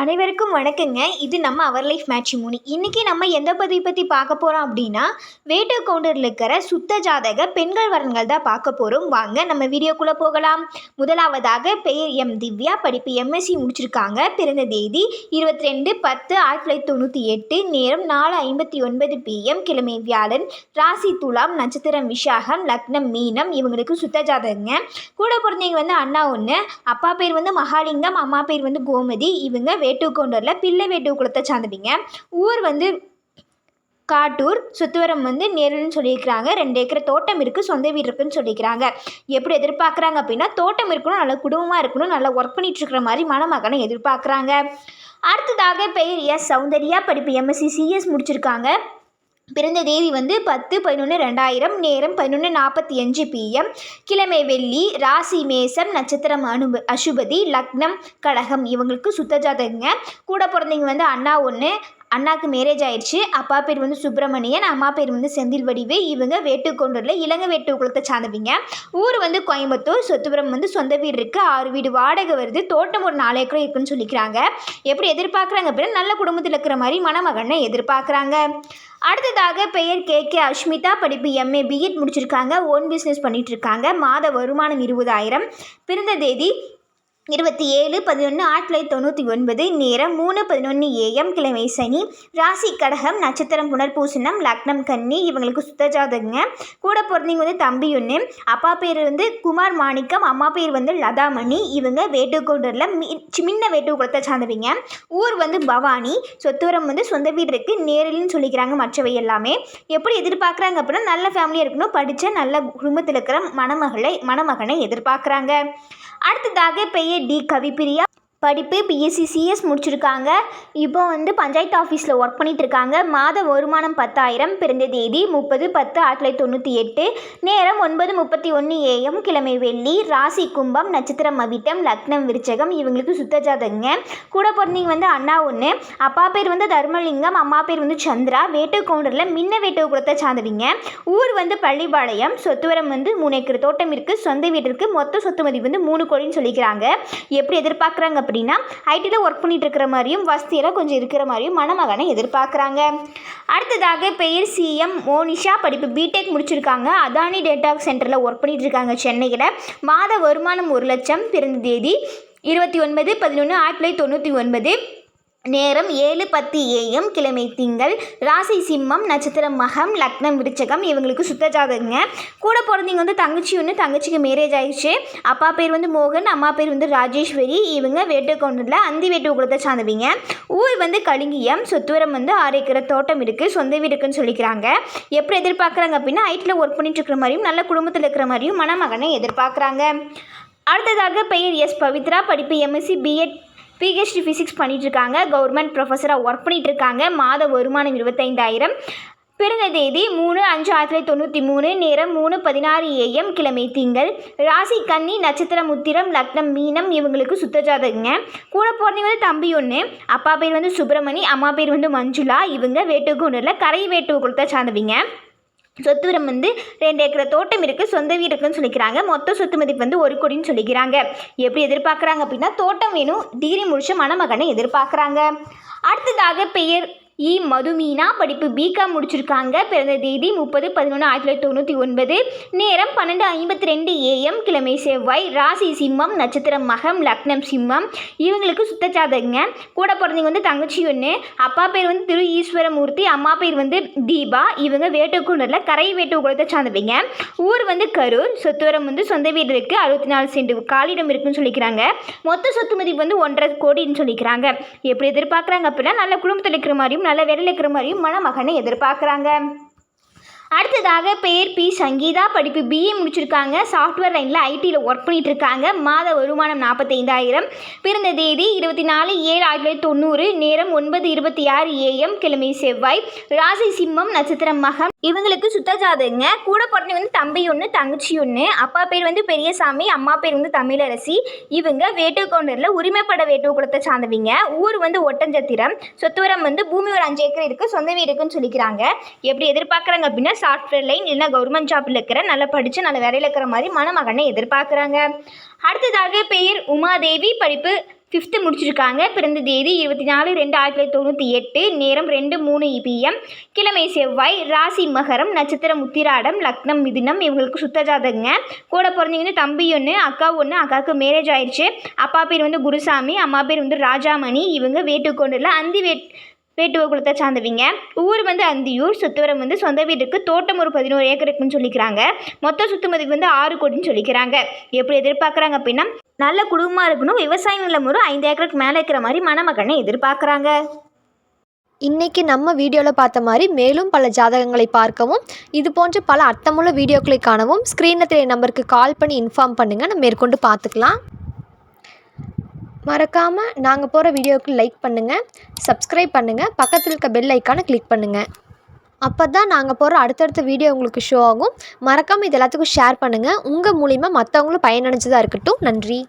அனைவருக்கும் வணக்கங்க. இது நம்ம அவர் லைஃப் மேட்ரிமோனி இன்றைக்கி நம்ம எந்த பதிவை பற்றி பார்க்க போகிறோம் அப்படின்னா வேட்டு கவுண்டரில் இருக்கிற சுத்த ஜாதக பெண்கள் வரன்கள் தான் பார்க்க போகிறோம் வாங்க நம்ம வீடியோக்குள்ளே போகலாம். முதலாவதாக பெயர் எம். திவ்யா படிப்பு எம்எஸ்சி முடிச்சிருக்காங்க. பிறந்த தேதி இருபத்தி ரெண்டு பத்து ஆயிரத்தி தொள்ளாயிரத்தி தொண்ணூற்றி எட்டு நேரம் நாலு ஐம்பத்தி ஒன்பது பிஎம் கிழமை வியாழன் ராசி துலாம் நட்சத்திரம் விஷாகம் லக்னம் மீனம் இவங்களுக்கு சுத்த ஜாதகங்க. கூட பிறந்தவங்க வந்து அண்ணா ஒன்று அப்பா பேர் வந்து மகாலிங்கம் அம்மா பேர் வந்து கோமதி இவங்க வேட்டுக்கொண்டரில் பிள்ளை வேட்டு குலத்தை சார்ந்தவங்க ஊர் வந்து காட்டூர் சுத்துவரம் வந்து நேருன்னு சொல்லியிருக்கிறாங்க. ரெண்டு ஏக்கர் தோட்டம் இருக்குது சொந்த வீடு இருக்குன்னு சொல்லியிருக்கிறாங்க. எப்படி எதிர்பார்க்குறாங்க அப்படின்னா தோட்டம் இருக்கணும் நல்ல குடும்பமாக இருக்கணும் நல்லா ஒர்க் பண்ணிட்டு இருக்கிற மாதிரி மணமகனை எதிர்பார்க்குறாங்க. அடுத்ததாக பெயர் எஸ் சௌந்தர்யா படிப்பு எம்எஸ்சி சிஎஸ் முடிச்சிருக்காங்க. பிறந்த தேதி வந்து பத்து பதினொன்று ரெண்டாயிரம் நேரம் பதினொன்று நாற்பத்தி அஞ்சு பிஎம் கிழமை வெள்ளி ராசி மேசம் நட்சத்திரம் அனுப அசுபதி லக்னம் கடகம். இவங்களுக்கு சுத்த ஜாதகங்க. கூட பிறந்தவங்க வந்து அண்ணா ஒன்று அண்ணாக்கு மேரேஜ் ஆயிடுச்சு. அப்பா பேர் வந்து சுப்பிரமணியன் அம்மா பேர் வந்து செந்தில் வடிவு. இவங்க வேட்டுக்கொண்டூரில் இளங்க வேட்டு குலத்தை சார்ந்தவங்க. ஊர் வந்து கோயம்புத்தூர் சொத்துபுரம் வந்து சொந்த வீடு இருக்குது ஆறு வீடு வாடகை வருது. தோட்டம் ஒரு நாலு ஏக்கர் இருக்குன்னு சொல்லிக்கிறாங்க. எப்படி எதிர்பார்க்குறாங்க அப்படின்னா நல்ல குடும்பத்தில் இருக்கிற மாதிரி மணமகனை எதிர்பார்க்குறாங்க. அடுத்ததாக பெயர் கே கே அஷ்மிதா படிப்பு எம்ஏ பிஎட் முடிச்சிருக்காங்க. ஓன் பிஸ்னஸ் பண்ணிட்டு இருக்காங்க. மாத வருமானம் இருபதாயிரம். பிறந்த தேதி இருபத்தி ஏழு பதினொன்று ஆயிரத்தி தொள்ளாயிரத்தி தொண்ணூற்றி ஒன்பது நேரம் மூணு பதினொன்று ஏஎம் கிழமை சனி ராசி கடகம் நட்சத்திரம் புனர்பூசணம் லக்னம் கன்னி இவங்களுக்கு சுத்தஜாதகங்க கூட பிறந்தவங்க வந்து தம்பி ஒன்று அப்பா பேர் வந்து குமார் மாணிக்கம் அம்மா பேர் வந்து லதாமணி. இவங்க வேட்டுக்கோண்டரில் சின்ன வேட்டுக்குளத்தை சார்ந்தவங்க. ஊர் வந்து பவானி சொத்துவரம் வந்து சொந்த வீடு இருக்குது நேரில்னு சொல்லிக்கிறாங்க மற்றவை எல்லாமே. எப்படி எதிர்பார்க்குறாங்க அப்படின்னா நல்ல ஃபேமிலியாக இருக்கணும் படித்த நல்ல குடும்பத்தில் இருக்கிற மணமகளை மணமகனை எதிர்பார்க்குறாங்க. அடுத்ததாக பெயர் டி கவிப்பிரியா படிப்பு பிஎஸ்சி சிஎஸ் முடிச்சிருக்காங்க. இப்போ வந்து பஞ்சாயத்து ஆஃபீஸில் ஒர்க் பண்ணிகிட்ருக்காங்க மாத வருமானம் பத்தாயிரம் பிறந்த தேதி முப்பது பத்து ஆயிரத்தி தொள்ளாயிரத்தி தொண்ணூற்றி எட்டு நேரம் ஒன்பது முப்பத்தி ஒன்று ஏஎம் கிழமை வெள்ளி ராசி கும்பம் நட்சத்திரம் மவிட்டம் லக்னம் விருச்சகம் இவங்களுக்கு சுத்த ஜாதகங்க கூட பிறந்தவங்க வந்து அண்ணா ஒன்று அப்பா பேர் வந்து தர்மலிங்கம் அம்மா பேர் வந்து சந்திரா. வேட்டு கவுண்டரில் மின்ன வேட்டு குலத்தை சார்ந்தவங்க. ஊர் வந்து பள்ளிப்பாளையம் சொத்துவரம் வந்து மூணு ஏக்கர் தோட்டம் இருக்குது சொந்த வீடு இருக்குது மொத்த சொத்து மதிப்பு வந்து மூணு கோடின்னு சொல்லிக்கிறாங்க. எப்படி எதிர்பார்க்குறாங்க அப்படின்னா ஐடியில் ஒர்க் பண்ணிட்டு இருக்கிற மாதிரியும் வசதியெல்லாம் கொஞ்சம் இருக்கிற மாதிரியும் மணமகனை எதிர்பார்க்குறாங்க. அடுத்ததாக பெயர் சிஎம் மோனிஷா. படிப்பு பிடெக் முடிச்சிருக்காங்க. அதானி டேட்டா சென்டரில் ஒர்க் பண்ணிட்டு இருக்காங்க சென்னையில். மாத வருமானம் ஒரு லட்சம் பிறந்த தேதி இருபத்தி ஒன்பது பதினொன்று ஆயிரத்தி தொள்ளாயிரத்தி தொண்ணூற்றி ஒன்பது. நேரம் ஏழு பத்து ஏஎம் கிழமை திங்கள். ராசி சிம்மம் நட்சத்திரம் மகம் லக்னம் விருச்சகம் இவங்களுக்கு சுத்த ஜாதகங்க. கூட பிறந்தவங்க வந்து தங்கச்சி ஒன்று தங்கச்சிக்கு மேரேஜ் ஆயிடுச்சு. அப்பா பேர் வந்து மோகன் அம்மா பேர் வந்து ராஜேஸ்வரி. இவங்க வேட்டுக்கொண்டில் அந்தி வேட்டு குலத்தை சார்ந்தவங்க. ஊர் வந்து கலிங்கியம் சொத்துவரம் வந்து ஆறு தோட்டம் இருக்குது சொந்த வீடு இருக்குன்னு சொல்லிக்கிறாங்க. எப்படி எதிர்பார்க்குறாங்க அப்படின்னா ஐட்டில் ஒர்க் பண்ணிட்டு இருக்கிற மாதிரியும் நல்ல குடும்பத்தில் இருக்கிற மாதிரியும் மணமகனை எதிர்பார்க்குறாங்க. அடுத்ததாக பெயர் எஸ் பவித்ரா படிப்பு எம்எஸ்சி பிஎட் பிஹெச்டி ஃபிசிக்ஸ் பண்ணிகிட்ருக்காங்க கவர்மெண்ட் ப்ரொஃபஸராக ஒர்க் பண்ணிகிட்ருக்காங்க மாத வருமானம் இருபத்தைந்தாயிரம். பிறந்த தேதி மூணு அஞ்சு ஆயிரத்தி தொள்ளாயிரத்தி தொண்ணூற்றி மூணு. நேரம் மூணு பதினாறு ஏஎம் கிழமை திங்கள். ராசி கன்னி நட்சத்திரம் உத்திரம் லக்னம் மீனம் இவங்களுக்கு சுத்த ஜாதகங்க. கூட பிறந்தவங்க வந்து தம்பி ஒன்று அப்பா பேர் வந்து சுப்பிரமணி அம்மா பேர் வந்து மஞ்சுளா. இவங்க வேட்டுக்கோண்டரில் கரை வேட்டுக்குளத்தை சார்ந்தவங்க. சொத்துவரம் வந்து ரெண்டு ஏக்கர் தோட்டம் இருக்குது சொந்த வீடு இருக்குன்னு சொல்லிக்கிறாங்க. மொத்த சொத்து மதிப்பு வந்து ஒரு கோடின்னு சொல்லிக்கிறாங்க. எப்படி எதிர்பார்க்குறாங்க அப்படின்னா தோட்டம் வேணும் டிகிரி முடிச்ச மணமகனை எதிர்பார்க்குறாங்க. அடுத்ததாக பெயர் இ. மதுமீனா படிப்பு பிகாம் முடிச்சிருக்காங்க. பிறந்த தேதி முப்பது பதினொன்று ஆயிரத்தி தொள்ளாயிரத்தி தொண்ணூற்றி ஒன்பது. நேரம் பன்னெண்டு ஐம்பத்தி ரெண்டு ஏஎம் கிழமை செவ்வாய். ராசி சிம்மம் நட்சத்திரம் மகம் லக்னம் சிம்மம். இவங்களுக்கு சுத்த கூட பிறந்தவங்க வந்து தங்கச்சி ஒன்று அப்பா பேர் வந்து திரு. ஈஸ்வரமூர்த்தி. அம்மா பேர் வந்து தீபா. இவங்க வேட்டுக்குள்ளரில் கரை வேட்டுக்குளத்தை சார்ந்தவங்க. ஊர் வந்து கரூர். சொத்துவரம் வந்து சொந்த வீடு இருக்குது அறுபத்தி நாலு சென்ட் காலிடம் இருக்குன்னு சொல்லிக்கிறாங்க. மொத்த சொத்து மதிப்பு வந்து ஒன்றரை கோடின்னு சொல்லிக்கிறாங்க. எப்படி எதிர்பார்க்குறாங்க அப்படின்னா நல்ல குடும்பத்தில் இருக்கிற மாதிரியும் நல்ல வேலையில் இருக்கிற மாதிரியும் மணமகனை எதிர்பார்க்குறாங்க. அடுத்ததாக பெயர் பி சங்கீதா படிப்பு பிஏ முடிச்சிருக்காங்க. சாஃப்ட்வேர் லைனில் ஐடியில் ஒர்க் பண்ணிகிட்டு இருக்காங்க மாத வருமானம் நாற்பத்தைந்தாயிரம் பிறந்த தேதி இருபத்தி நாலு ஏழு ஆயிரத்தி தொள்ளாயிரத்தி தொண்ணூறு. நேரம் ஒன்பது இருபத்தி ஆறு ஏஎம் கிழமை செவ்வாய். ராசி சிம்மம் நட்சத்திரம் மகம். இவங்களுக்கு சுத்த ஜாதகங்க. கூட பிறந்தவங்க வந்து தம்பி ஒன்று தங்கச்சி ஒன்று அப்பா பேர் வந்து பெரியசாமி அம்மா பேர் வந்து தமிழரசி. இவங்க வேட்டுக்கோண்டரில் உரிமைப்பட வேட்டுக்குளத்தை சார்ந்தவங்க. ஊர் வந்து ஒட்டஞ்சத்திரம். சொத்துவரம் வந்து பூமி ஒரு அஞ்சு ஏக்கர் இருக்குது சொந்த வீடு இருக்குன்னு சொல்லிக்கிறாங்க. எப்படி எதிர்பார்க்குறாங்க அப்படின்னா சாஃப்ட்வேர் லைன் இல்லைன்னா கவர்மெண்ட் ஜாப்பில் இருக்கிற நல்லா படித்து நல்ல வேலையில் இருக்கிற மாதிரி மணமகனை எதிர்பார்க்குறாங்க. அடுத்ததாக பெயர் உமாதேவி. படிப்பு ஃபிஃப்த்து முடிச்சிருக்காங்க. பிறந்த தேதி இருபத்தி நாலு ரெண்டு ஆயிரத்தி தொள்ளாயிரத்தி தொண்ணூற்றி எட்டு. நேரம் ரெண்டு மூணு இபிஎம் கிழமை செவ்வாய் ராசி மகரம் நட்சத்திரம் உத்திராடம் லக்னம் மிதினம் இவங்களுக்கு சுத்த ஜாதகங்க கூட பிறந்தீங்கன்னா தம்பி ஒன்று அக்கா ஒன்று அக்காவுக்கு மேரேஜ் ஆயிடுச்சு. அப்பா பேர் வந்து குருசாமி அம்மா பேர் வந்து ராஜாமணி. இவங்க வேட்டுக்கொண்டில் அந்தி வேட் வேட்டுவ குலத்தை சார்ந்தவங்க. ஊர் வந்து அந்தியூர் சுத்துவரம் வந்து சொந்த வீட்டுக்கு தோட்டம் ஒரு பதினோரு ஏக்கர் இருக்குன்னு சொல்லிக்கிறாங்க. மொத்த சுத்து மதிப்பு வந்து ஆறு கோடின்னு சொல்லிக்கிறாங்க. எப்படி எதிர்பார்க்குறாங்க அப்படின்னா நல்ல குடும்பமாக இருக்கணும் விவசாய நிலம் ஒரு ஐந்து ஏக்கருக்கு மேலே இருக்கிற மாதிரி மணமகனை எதிர்பார்க்குறாங்க. இன்றைக்கி நம்ம வீடியோவில் பார்த்த மாதிரி மேலும் பல ஜாதகங்களை பார்க்கவும் இது போன்ற பல அர்த்தமுள்ள வீடியோக்களை காணவும் ஸ்க்ரீனில் தெரிய நம்பருக்கு கால் பண்ணி இன்ஃபார்ம் பண்ணுங்கள் நம்ம மேற்கொண்டு பார்த்துக்கலாம். மறக்காமல் நாங்கள் போகிற வீடியோவுக்கு லைக் பண்ணுங்கள் சப்ஸ்கிரைப் பண்ணுங்கள் பக்கத்தில் இருக்க பெல் ஐக்கானை கிளிக் பண்ணுங்கள் அப்போ தான் நாங்கள் போகிற அடுத்தடுத்த வீடியோ உங்களுக்கு ஷோ ஆகும். மறக்காமல் இது எல்லாத்துக்கும் ஷேர் பண்ணுங்கள் உங்கள் மூலிமா மற்றவங்களும் பயனடைஞ்சதாக இருக்கட்டும். நன்றி.